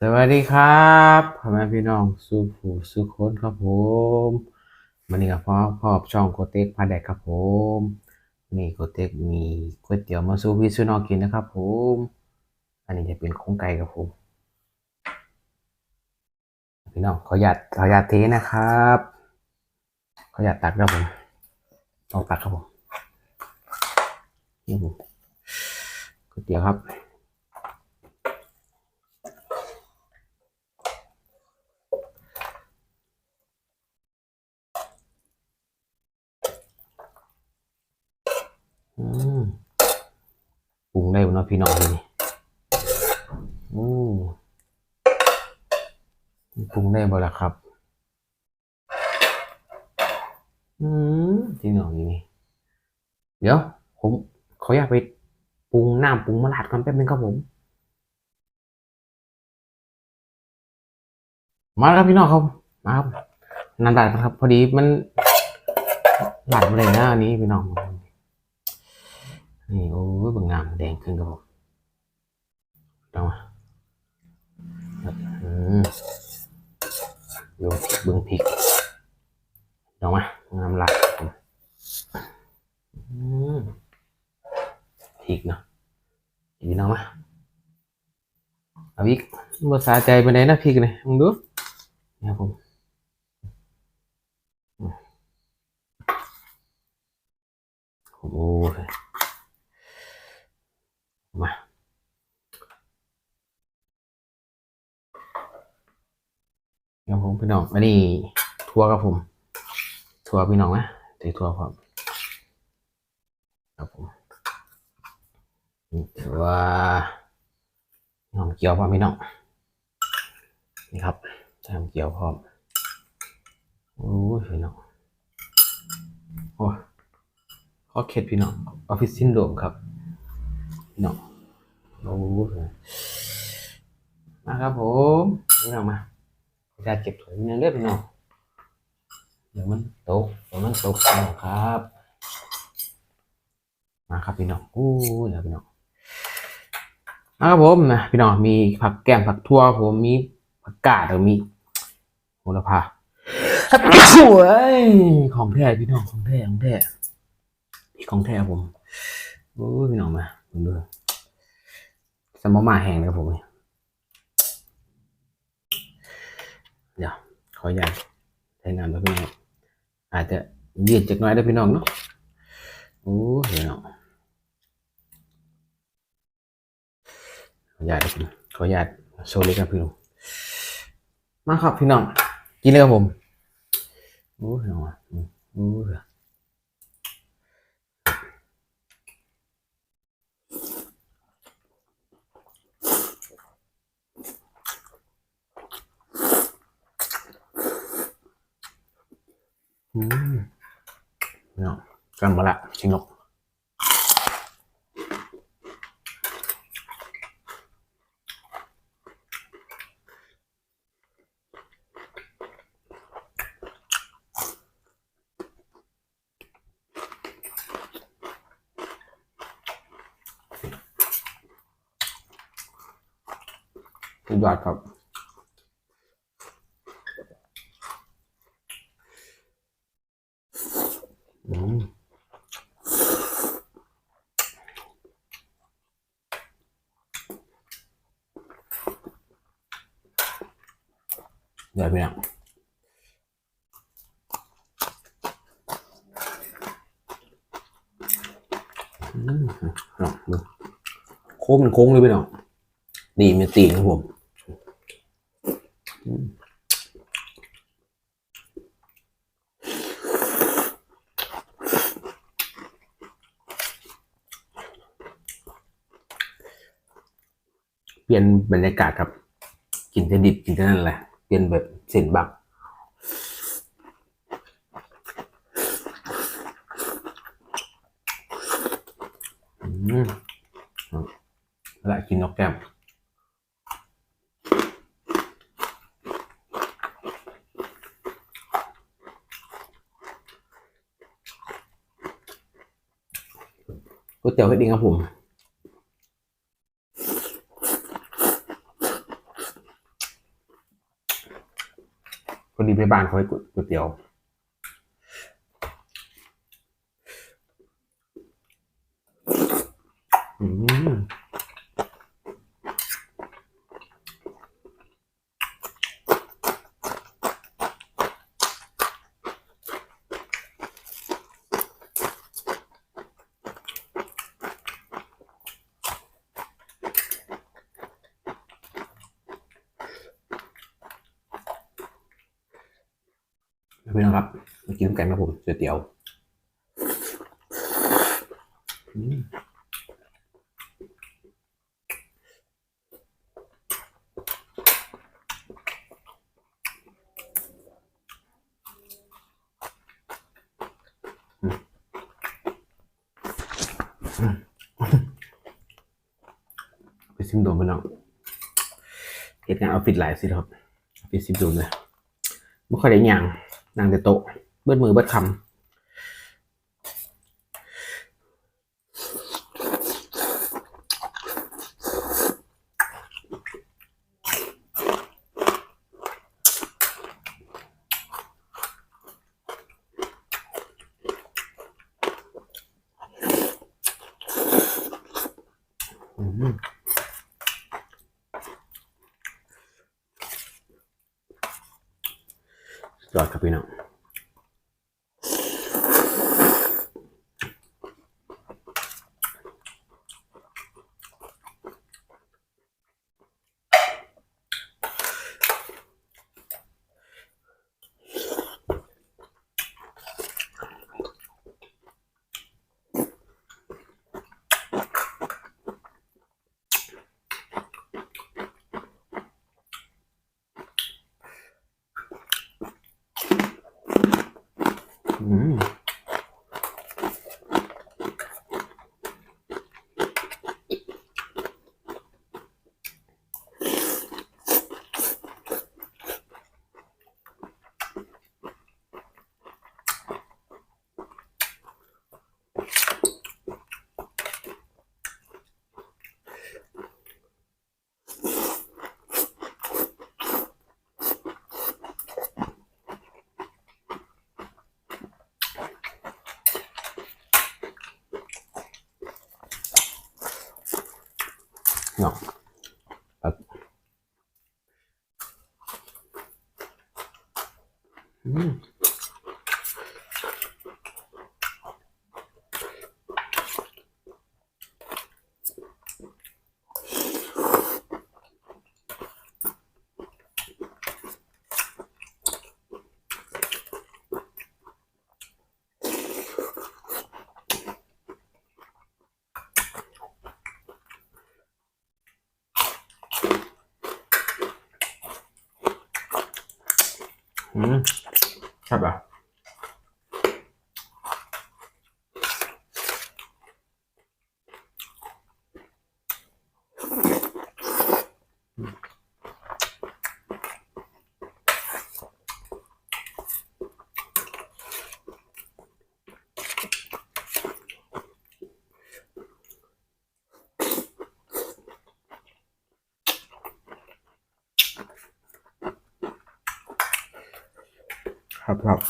สวัสดีครับพ่อแม่พี่น้องสุผูสุคนครับผมวันนี้กับพ่อพ่อช่องโกเต็กพาแดกครับผมนี่โกเต็กมีก๋วยเตี๋ยวมาสู่พี่สู่น้องกินนะครับผม อันนี้จะเป็นโครงไก่ครับผม พี่น้องขอหยาดขอหยาดเทนะครับขอหยาดตักครับผมต้องตักครับผมนี่ผมก๋วยเตี๋ยวครับ ปรุงได้บ่เนาะพี่น้องนี่โอ้ปรุงได้บ่ล่ะครับ อืมพี่น้องนี่เดี๋ยว ผมขออยากไปปรุงน้ำปรุงมะลาดก่อนแป๊บนึงครับผม มาครับพี่น้องครับมาครับนานดัดครับ พอดีมันหลาดมาเลยนะอันนี้พี่น้อง นี่โอ้ยบางงามแดงขึ้นครับผมเอามาอืมเบิ่งพริกบิ่งพริกเอามางามหละผมอืมพริกเนาะอีกน้องมาเอาพริกภาษาใจไปไหนนะพริกเนี่ยมึงดูนี่ครับผมอืมโอ้ย มา ครับผมพี่น้องอันนี้ทัวร์ครับผม ทัวร์พี่น้องนะเดี๋ยวทัวร์ครับครับผมทัวร์หอมเกี๊ยวพร้อมพี่น้องนี่ครับใส่หอมเกี๊ยวพร้อมโอ้ยพี่น้องโอ้ข้อเคล็ดพี่น้องออฟฟิศซินโดมครับพี่น้องโอ้โหมาครับผมพี่น้องมา จะเก็บถุงยังเลือดพี่น้องเดี๋ยวมันตกเดี๋ยวมันตกพี่น้องครับ มาครับพี่น้องโอ้เดี๋ยวพี่น้องมาครับผมนะพี่น้องมีผักแกมผักทั่วผมมีผักกาดแล้วมีโหระพาสวยของแท้พี่น้องของแท้ของแท้นี่ของแท้ผมโอ้พี่น้องมาดูสมอมาแห้งเลยครับผมเนี่ย เดี๋ยวขออนุญาตใช้งานด้วยพี่น้องอาจจะยืดจากหน้อยได้พี่น้องเนาะโอ้เดี๋ยวเนาะขออนุญาตขออนุญาตโชว์เล็กครับพี่น้องมาครับพี่น้องกินเลยครับผมโอ้พี่น้องอะโอ้ อืมพี่น้องกันมาละชิงกสุดยอดครับ อืม เดี๋ยวพี่น้องอืมเอาดูโค้งมันโค้งเลยพี่น้องดีมันตีนครับผมอืมเปลี่ยนบรรยากาศครับ กินแต่ดิบกินแต่นั่นแหละ เป็นแบบเส้นบักแล้วกินนกแก้มก๋วยเตี๋ยวเฮ็ดเองครับผม พอดีไปบ้านเขาให้ก๋วยเตี๋ยว อืม พี่น้องครับมากินกันครับผมเตี๋ยวไปซิมโดนไปน้องเหตุงานออฟฟิศหลายสิครับออฟฟิศซิมโดนเลยไม่ค่อยได้ยัง นั่งแต่โต๊ะเบิดมือเบิดคำอืม ยอดครับพี่น้อง อืม เนาะครับอืมอืมครับอะ ครับ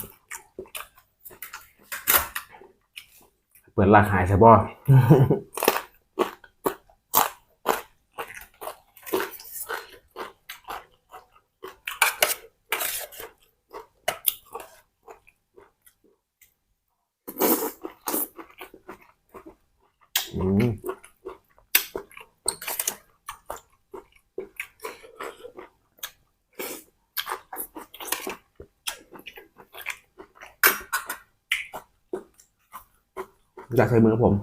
เปิดรานขายใช่ป่ะ อืม อยากใส่มือผม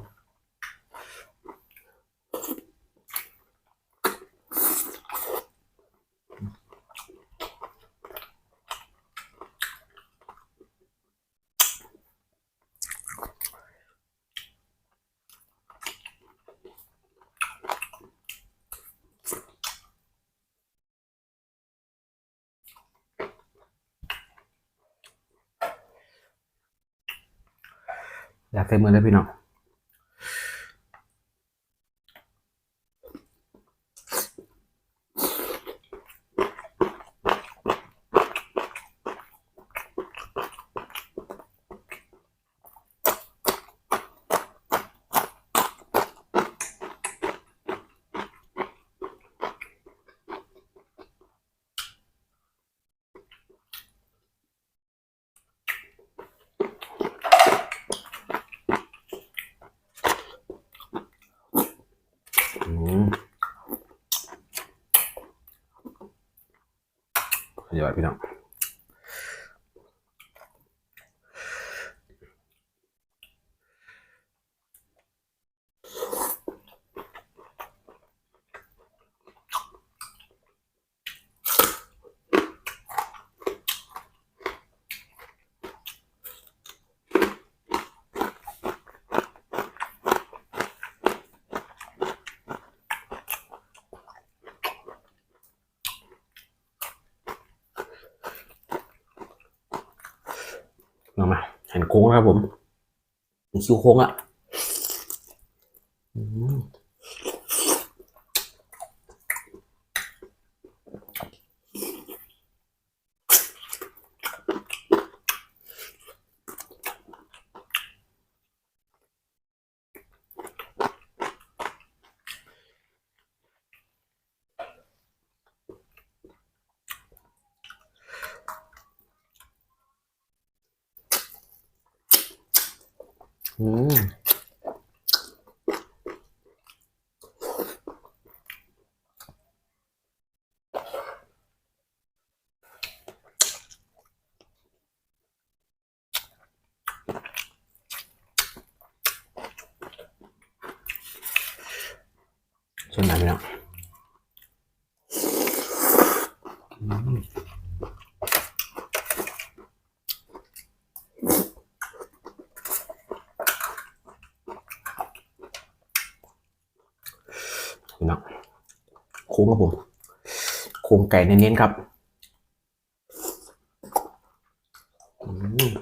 อยากใส่มือแล้วพี่น้อง เดี๋ยวพี่น้องมา หันโค้งนะครับผมคิ้วโค้งอะอืม อืมส่วนไหนพี่น้องอืมพี่น้อง โค้งครับผมโครงไก่เน้นๆครับอืม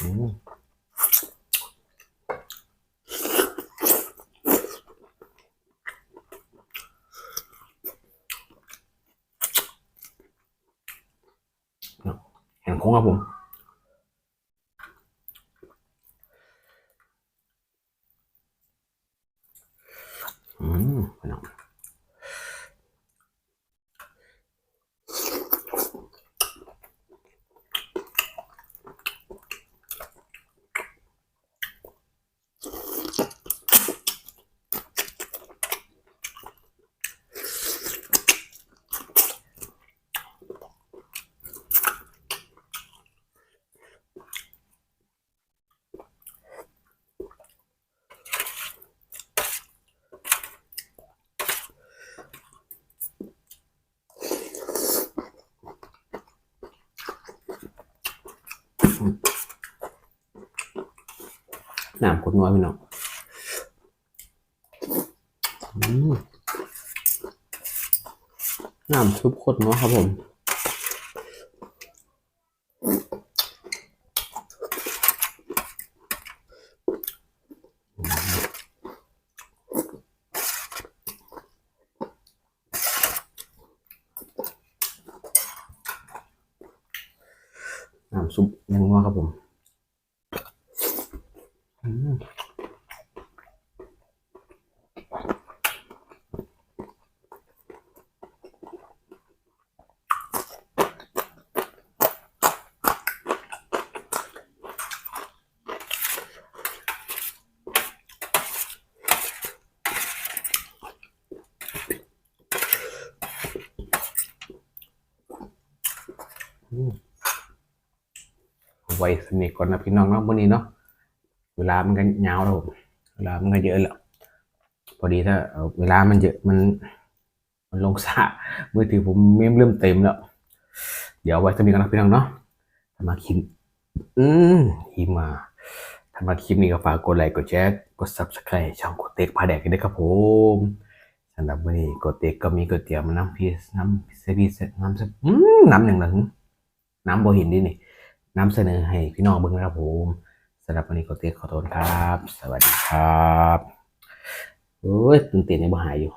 อืม เห็นโค้งครับผม อืมพี่น้อง น้ำขวดน้อยพี่น้องน้ำซุปขวดน้อยครับผม น้ำซุปยังนัวครับผมอืมไว้สนิทก่อนนะพี่น้องเนาะวันนี้เนาะเวลามันก็ยาวแล้วเวลามันก็เยอะแล้วพอดีถ้าเวลามันเยอะมัน มันลงสะมือถือผมเมมเริ่มเต็มแล้ว เดี๋ยวไว้สนิทกันนะพี่น้องเนาะมาคิมอืมหิมาถ้ามาคลิปนี้ก็ฝากกดไลค์กดแชร์กด subscribe ช่องกดเต็กพาแดกกันด้วยครับผมสำหรับวันนี้กดเต็กก็มีก๋วยเตี๋ยวมาน้ำพีน้ำเซบีน้ำเซอืมน้ำหนึ่งหนึ่งน้ำโบหินดินี่ น้ำเสนอให้พี่น้องเบิ่งนะครับผมสำหรับวันนี้ก็เตียขอโทษครับ สวัสดีครับโอ้ยตื่นเต้นยังบ่หายอยู่